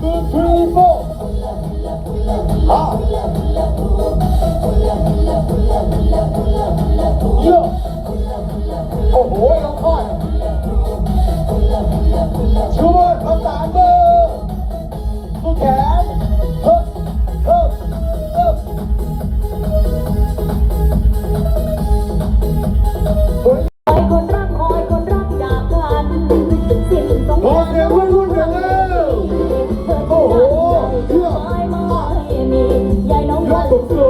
three. Ah. Yeah. Oh boy, I'm hot. Two more, come on, the floor.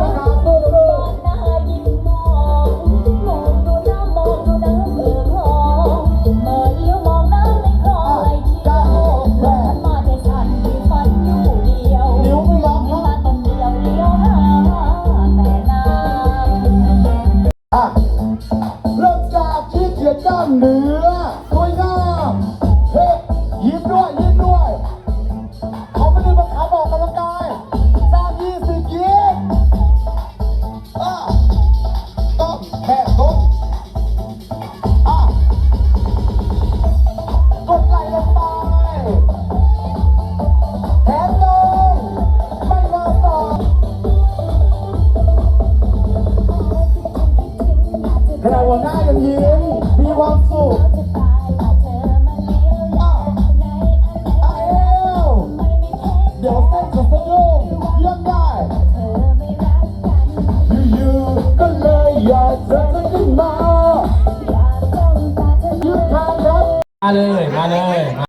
แต่หัวหน้ายังยิ้มมีความสุขเดี๋ยวเต้นสะดุ้งยังได้อยู่ๆก็เลยอยากจะขึ้มา มาเลย มาเลย